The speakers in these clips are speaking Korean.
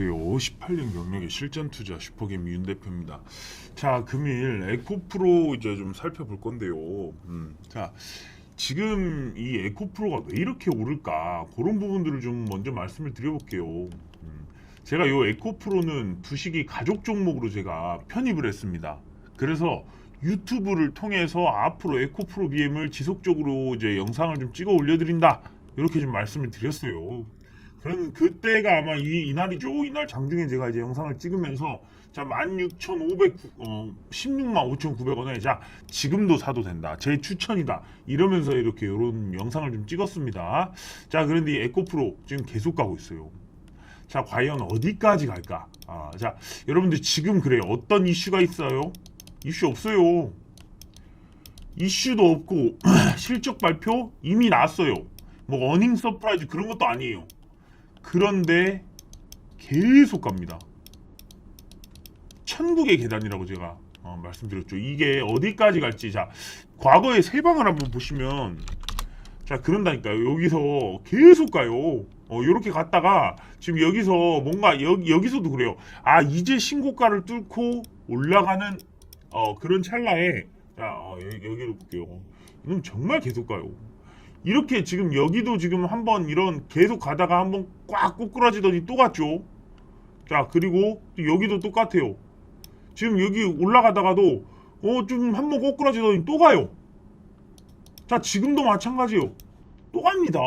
안녕하세요. 18년 경력의 실전 투자 슈퍼게임 윤 대표입니다. 자, 금일 에코프로 이제 좀 살펴볼 건데요. 음, 자, 지금 이 에코프로가 왜 이렇게 오를까? 그런 부분들을 좀 먼저 말씀을 드려볼게요. 음, 제가 요 에코프로는 두식이 가족 종목으로 제가 편입을 했습니다. 그래서 유튜브를 통해서 앞으로 에코프로 BM을 지속적으로 이제 영상을 좀 찍어 올려드린다. 이렇게 좀 말씀을 드렸어요. 그런 그때가 아마 이 이날이죠. 이날 장중에 제가 이제 영상을 찍으면서 자 16,500 어, 16만 5,900원에 자 지금도 사도 된다. 제 추천이다. 이러면서 이렇게 이런 영상을 좀 찍었습니다. 자 그런데 이 에코프로 지금 계속 가고 있어요. 자 과연 어디까지 갈까? 아, 자 여러분들 지금 그래요. 어떤 이슈가 있어요? 이슈 없어요. 이슈도 없고 실적 발표 이미 났어요. 뭐 어닝 서프라이즈 그런 것도 아니에요. 그런데 계속 갑니다. 천국의 계단이라고 제가 어, 말씀드렸죠. 이게 어디까지 갈지 자 과거의 세 방을 한번 보시면 자 그런다니까요. 여기서 계속 가요. 어, 이렇게 갔다가 지금 여기서 뭔가 여기 여기서도 그래요. 아 이제 신고가를 뚫고 올라가는 어, 그런 찰나에 자 어, 여기, 여기로 볼게요. 이건 정말 계속 가요. 이렇게 지금 여기도 지금 한번 이런 계속 가다가 한번 꽉 꼬꾸라지더니 또 갔죠. 자 그리고 또 여기도 똑같아요. 지금 여기 올라가다가도 어 좀 한번 꼬꾸라지더니 또 가요. 자 지금도 마찬가지요. 또 갑니다.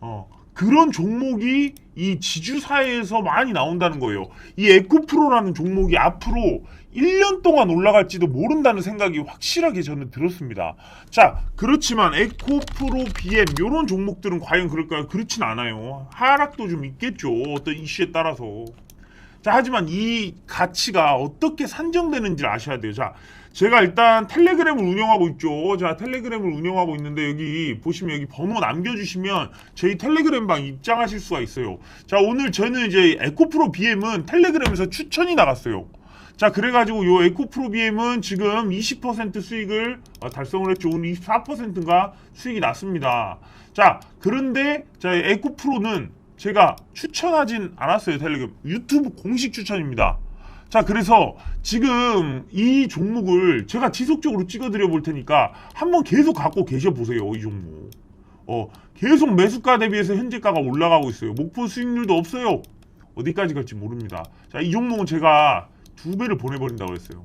어 그런 종목이 이 지주사에서 많이 나온다는 거예요. 이 에코프로라는 종목이 앞으로 1년 동안 올라갈지도 모른다는 생각이 확실하게 저는 들었습니다. 자, 그렇지만 에코프로, BM 이런 종목들은 과연 그럴까요? 그렇진 않아요. 하락도 좀 있겠죠. 어떤 이슈에 따라서. 자, 하지만 이 가치가 어떻게 산정되는지 아셔야 돼요. 자, 제가 일단 텔레그램을 운영하고 있죠. 자, 텔레그램을 운영하고 있는데 여기 보시면 여기 번호 남겨주시면 저희 텔레그램 방 입장하실 수가 있어요. 자, 오늘 저는 이제 에코프로 BM은 텔레그램에서 추천이 나갔어요. 자, 그래가지고 요 에코프로 BM은 지금 20% 수익을 어, 달성을 했죠. 오늘 24%인가 수익이 났습니다. 자, 그런데 자, 에코프로는 제가 추천하진 않았어요. 텔레그램 유튜브 공식 추천입니다. 자, 그래서 지금 이 종목을 제가 지속적으로 찍어드려 볼 테니까 한번 계속 갖고 계셔 보세요. 이 종목. 어, 계속 매수가 대비해서 현재가가 올라가고 있어요. 목표 수익률도 없어요. 어디까지 갈지 모릅니다. 자, 이 종목은 제가 두 배를 보내버린다고 했어요.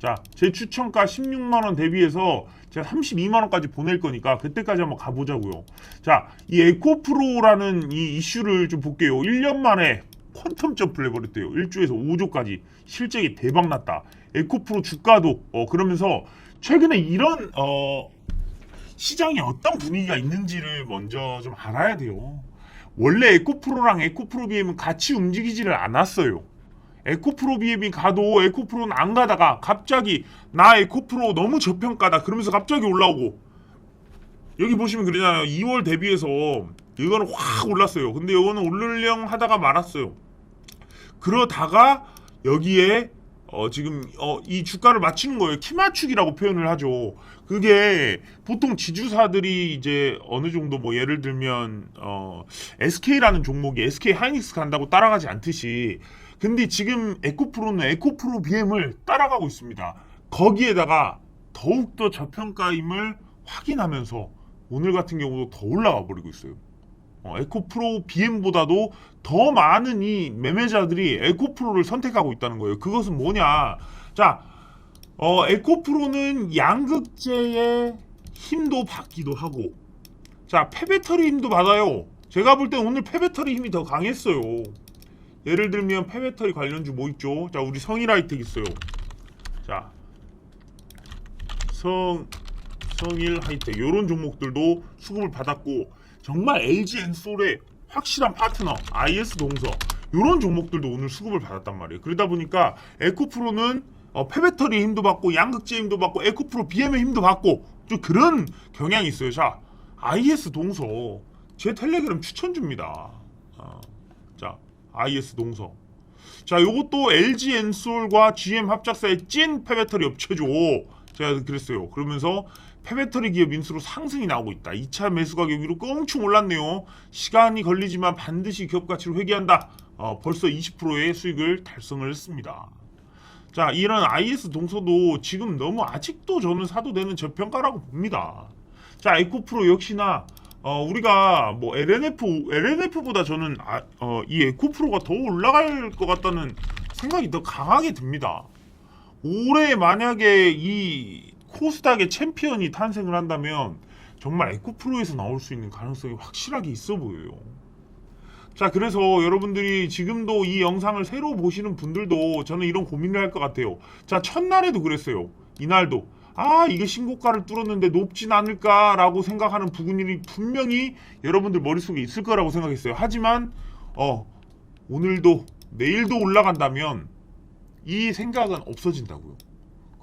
자, 제 추천가 16만 원 대비해서 제가 32만 원까지 보낼 거니까 그때까지 한번 가보자고요. 자, 이 에코프로라는 이 이슈를 좀 볼게요. 1년 만에 퀀텀 점프를 해버렸대요. 1조에서 5조까지 실적이 대박 났다. 에코프로 주가도 어 그러면서 최근에 이런 어 시장에 어떤 분위기가 있는지를 먼저 좀 알아야 돼요. 원래 에코프로랑 에코프로 BM은 같이 움직이지를 않았어요. 에코프로 BM이 가도 에코프로는 안 가다가 갑자기 나 에코프로 너무 저평가다 그러면서 갑자기 올라오고 여기 보시면 그러잖아요. 2월 대비해서 이거는 확 올랐어요. 근데 이거는 오르려고 하다가 말았어요. 그러다가 여기에 어 지금 어 이 주가를 맞추는 거예요. 키 맞추기라고 표현을 하죠. 그게 보통 지주사들이 이제 어느 정도 뭐 예를 들면 어 SK라는 종목이 SK 하이닉스 간다고 따라가지 않듯이 근데 지금 에코프로는 에코프로 BM을 따라가고 있습니다. 거기에다가 더욱더 저평가임을 확인하면서 오늘 같은 경우도 더 올라가 버리고 있어요. 어, 에코프로 BM보다도 더 많은 이 매매자들이 에코프로를 선택하고 있다는 거예요. 그것은 뭐냐? 자, 어, 에코프로는 양극재의 힘도 받기도 하고, 자, 폐배터리 힘도 받아요. 제가 볼 때 오늘 폐배터리 힘이 더 강했어요. 예를 들면 폐배터리 관련주 뭐 있죠? 자, 우리 성일하이텍 있어요. 자, 성 성일 하이텍 이런 종목들도 수급을 받았고 정말 LG 엔솔의 확실한 파트너 IS 동서 이런 종목들도 오늘 수급을 받았단 말이에요. 그러다 보니까 에코프로는 어, 폐배터리 힘도 받고 양극재 힘도 받고 에코프로 BM의 힘도 받고 좀 그런 경향이 있어요. 자 IS 동서 제 텔레그램 추천 줍니다. 어, 자 IS 동서 자 요것도 LG 엔솔과 GM 합작사의 찐 폐배터리 업체죠. 제가 그랬어요. 그러면서 폐배터리 기업 인수로 상승이 나오고 있다. 2차 매수 가격 위로 껑충 올랐네요. 시간이 걸리지만 반드시 기업 가치를 회귀한다. 어, 벌써 20%의 수익을 달성을 했습니다. 자, 이런 IS 동서도 지금 너무 아직도 저는 사도 되는 저평가라고 봅니다. 자, 에코프로 역시나 어, 우리가 뭐 LNF, LNF보다 저는 아, 어, 이 에코프로가 더 올라갈 것 같다는 생각이 더 강하게 듭니다. 올해 만약에 이 코스닥의 챔피언이 탄생을 한다면 정말 에코프로에서 나올 수 있는 가능성이 확실하게 있어 보여요. 자, 그래서 여러분들이 지금도 이 영상을 새로 보시는 분들도 저는 이런 고민을 할 것 같아요. 자, 첫날에도 그랬어요. 이날도. 아, 이게 신고가를 뚫었는데 높진 않을까라고 생각하는 부분이 분명히 여러분들 머릿속에 있을 거라고 생각했어요. 하지만, 어, 오늘도, 내일도 올라간다면 이 생각은 없어진다고요.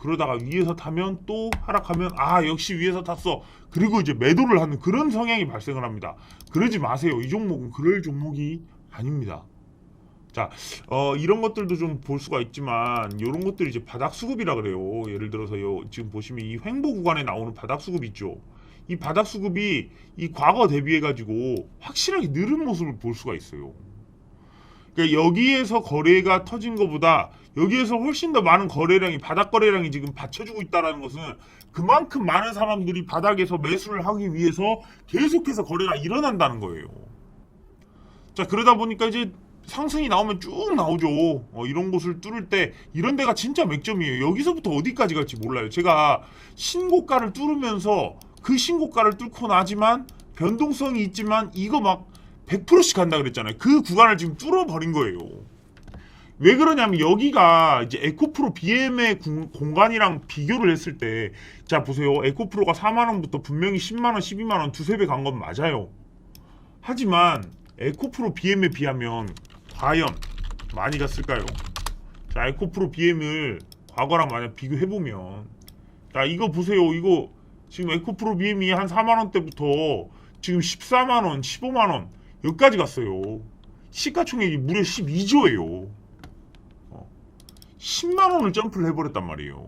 그러다가 위에서 타면 또 하락하면 아 역시 위에서 탔어. 그리고 이제 매도를 하는 그런 성향이 발생을 합니다. 그러지 마세요. 이 종목은 그럴 종목이 아닙니다. 자 어, 이런 것들도 좀 볼 수가 있지만 이런 것들이 이제 바닥 수급이라 그래요. 예를 들어서 요, 지금 보시면 이 횡보 구간에 나오는 바닥 수급 있죠. 이 바닥 수급이 이 과거 대비해 가지고 확실하게 늘은 모습을 볼 수가 있어요 그러니까 여기에서 거래가 터진 것보다 여기에서 훨씬 더 많은 거래량이 바닥 거래량이 지금 받쳐주고 있다라는 것은 그만큼 많은 사람들이 바닥에서 매수를 하기 위해서 계속해서 거래가 일어난다는 거예요. 자 그러다 보니까 이제 상승이 나오면 쭉 나오죠. 어, 이런 곳을 뚫을 때 이런 데가 진짜 맥점이에요. 여기서부터 어디까지 갈지 몰라요. 제가 신고가를 뚫으면서 그 신고가를 뚫고 나지만 변동성이 있지만 이거 막 100%씩 간다 그랬잖아요. 그 구간을 지금 뚫어버린 거예요. 왜 그러냐면 여기가 이제 에코프로 BM의 구- 공간이랑 비교를 했을 때, 자 보세요. 에코프로가 4만 원부터 분명히 10만 원, 12만 원 두세 배 간 건 맞아요. 하지만 에코프로 BM에 비하면 과연 많이 갔을까요? 자, 에코프로 BM을 과거랑 만약 비교해 보면, 자 이거 보세요. 이거 지금 에코프로 BM이 한 4만 원대부터 지금 14만 원, 15만 원 여기까지 갔어요. 시가총액이 무려 12조예요. 10만 원을 점프를 해버렸단 말이에요.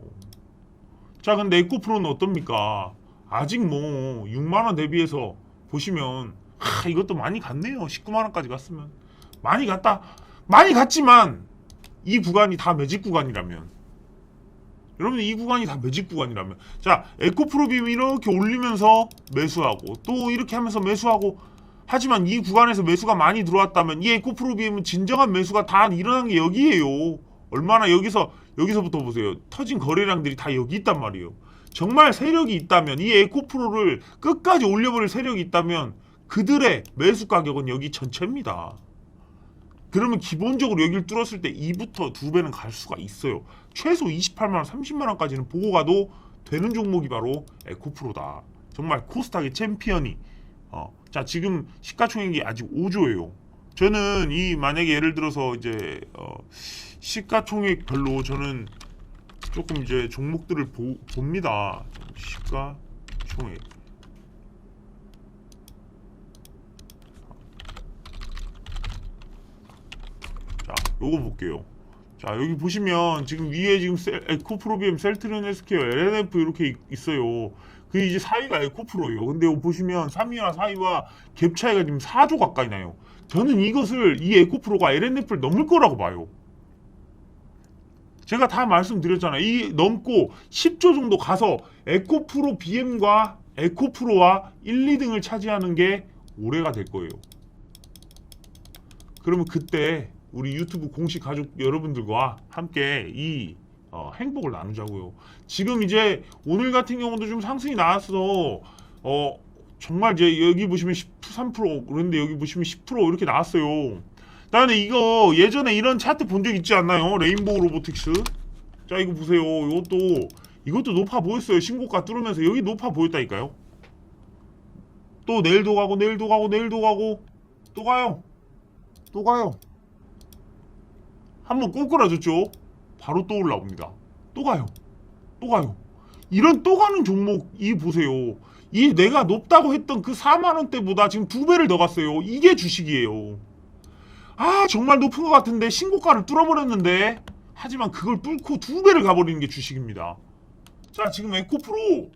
자, 근데 에코프로는 어떻습니까? 아직 뭐 6만 원 대비해서 보시면 하, 이것도 많이 갔네요. 19만 원까지 갔으면 많이 갔다. 많이 갔지만 이 구간이 다 매직 구간이라면 여러분 이 구간이 다 매직 구간이라면 자 에코프로빔 이렇게 올리면서 매수하고 또 이렇게 하면서 매수하고 하지만 이 구간에서 매수가 많이 들어왔다면 이 에코프로빔은 진정한 매수가 다 일어난 게 여기에요. 얼마나 여기서 여기서부터 보세요. 터진 거래량들이 다 여기 있단 말이에요. 정말 세력이 있다면 이 에코프로를 끝까지 올려버릴 세력이 있다면 그들의 매수 가격은 여기 전체입니다. 그러면 기본적으로 여기를 뚫었을 때 2부터 2배는 갈 수가 있어요. 최소 28만 원, 30만 원까지는 보고 가도 되는 종목이 바로 에코프로다. 정말 코스닥의 챔피언이 어, 자 지금 시가총액이 아직 5조예요. 저는 이 만약에 예를 들어서 이제 어, 시가총액별로 저는 조금 이제 종목들을 보, 봅니다. 시가총액. 자, 요거 볼게요. 자, 여기 보시면 지금 위에 지금 셀, 에코프로비엠, 셀트리온 헬스케어, LNF 이렇게 있- 있어요. 그 이제 4위가 에코프로예요. 근데 보시면 3위와 4위와 갭 차이가 지금 4조 가까이 나요. 저는 이것을 이 에코프로가 LNF를 넘을 거라고 봐요. 제가 다 말씀드렸잖아요. 이 넘고 10조 정도 가서 에코프로 BM과 에코프로와 1, 2등을 차지하는 게 올해가 될 거예요. 그러면 그때 우리 유튜브 공식 가족 여러분들과 함께 이 어, 행복을 나누자고요. 지금 이제 오늘 같은 경우도 좀 상승이 나왔어. 어 정말 이제 여기 보시면 13% 그런데 여기 보시면 10% 이렇게 나왔어요. 나는 이거 예전에 이런 차트 본 적 있지 않나요? 레인보우 로보틱스. 자 이거 보세요. 이것도 이것도 높아 보였어요. 신고가 뚫으면서 여기 높아 보였다니까요. 또 내일도 가고 내일도 가고 내일도 가고 또 가요. 또 가요. 한번 꼬꾸라졌죠. 바로 또 올라옵니다. 또 가요. 또 가요. 이런 또 가는 종목 이 보세요. 이 내가 높다고 했던 그 4만 원대보다 지금 두 배를 더 갔어요. 이게 주식이에요. 아 정말 높은 것 같은데 신고가를 뚫어버렸는데 하지만 그걸 뚫고 두 배를 가버리는 게 주식입니다. 자 지금 에코프로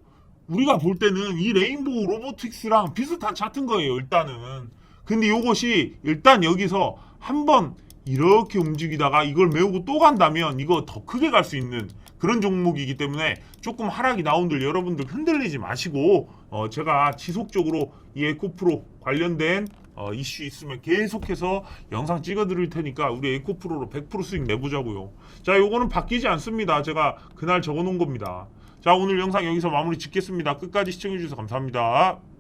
우리가 볼 때는 이 레인보우 로보틱스랑 비슷한 차트인 거예요 일단은 근데 이것이 일단 여기서 한번 이렇게 움직이다가 이걸 메우고 또 간다면 이거 더 크게 갈 수 있는 그런 종목이기 때문에 조금 하락이 나온들 여러분들 흔들리지 마시고 어 제가 지속적으로 이 에코프로 관련된 어 이슈 있으면 계속해서 영상 찍어 드릴 테니까 우리 에코프로로 100% 수익 내보자고요. 자, 요거는 바뀌지 않습니다. 제가 그날 적어 놓은 겁니다. 자, 오늘 영상 여기서 마무리 짓겠습니다. 끝까지 시청해 주셔서 감사합니다.